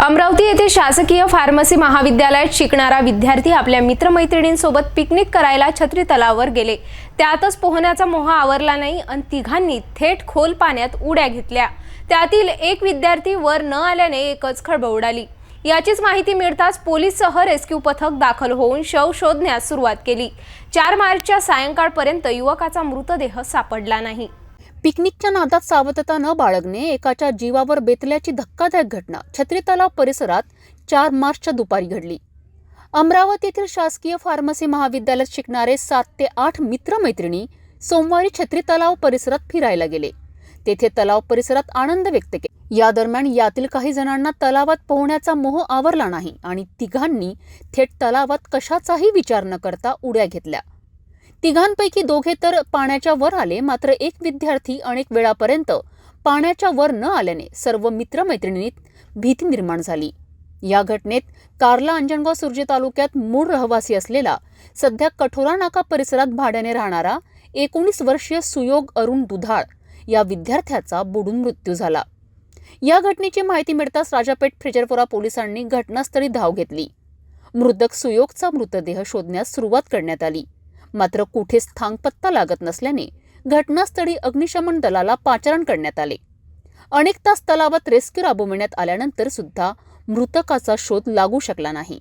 अमरावती येथे शासकीय फार्मसी महाविद्यालयात शिकणारा विद्यार्थी आपल्या मित्रमैत्रिणींसोबत पिकनिक करायला छत्री तलावर गेले. त्यातच पोहण्याचा मोह आवरला नाही आणि तिघांनी थेट खोल पाण्यात उड्या घेतल्या. त्यातील एक विद्यार्थी वर न आल्याने एकच खळबळ उडाली. याचीच माहिती मिळताच पोलीससह रेस्क्यू पथक दाखल होऊन शव शोधण्यास सुरुवात केली. चार मार्चच्या सायंकाळपर्यंत युवकाचा मृतदेह सापडला नाही. पिकनिकच्या नादात सावधता न बाळगणे एकाच्या जीवावर बेतल्याची धक्कादायक घटना छत्री तलाव परिसरात चार मार्चच्या दुपारी घडली. अमरावती येथील शासकीय फार्मसी महाविद्यालयात शिकणारे सात ते आठ मित्रमैत्रिणी सोमवारी छत्री तलाव परिसरात फिरायला गेले. तेथे तलाव परिसरात आनंद व्यक्त केला. या दरम्यान यातील काही जणांना तलावात पोहण्याचा मोह आवरला नाही आणि तिघांनी थेट तलावात कशाचाही विचार न करता उड्या घेतल्या. तिघांपैकी दोघे तर पाण्याच्या वर आले मात्र एक विद्यार्थी अनेक वेळापर्यंत पाण्याच्या वर न आल्याने सर्व मित्रमैत्रिणींत भीती निर्माण झाली. या घटनेत कार्ला अंजनगाव सुर्जे तालुक्यात मूळ रहिवासी असलेला सध्या कठोरा नाका परिसरात भाड्याने राहणारा एकोणीस वर्षीय सुयोग अरुण दुधाळ या विद्यार्थ्याचा बुडून मृत्यू झाला. या घटनेची माहिती मिळताच राजापेठ फ्रेजरपुरा पोलिसांनी घटनास्थळी धाव घेतली. मृतक सुयोगचा मृतदेह शोधण्यास सुरुवात करण्यात आली. मात्र कुठेच थांगपत्ता लागत नसल्याने घटनास्थळी अग्निशमन दलाला पाचारण करण्यात आले. अनेक तास तलावात रेस्क्यू राबविण्यात आल्यानंतर सुद्धा मृतकाचा शोध लागू शकला नाही.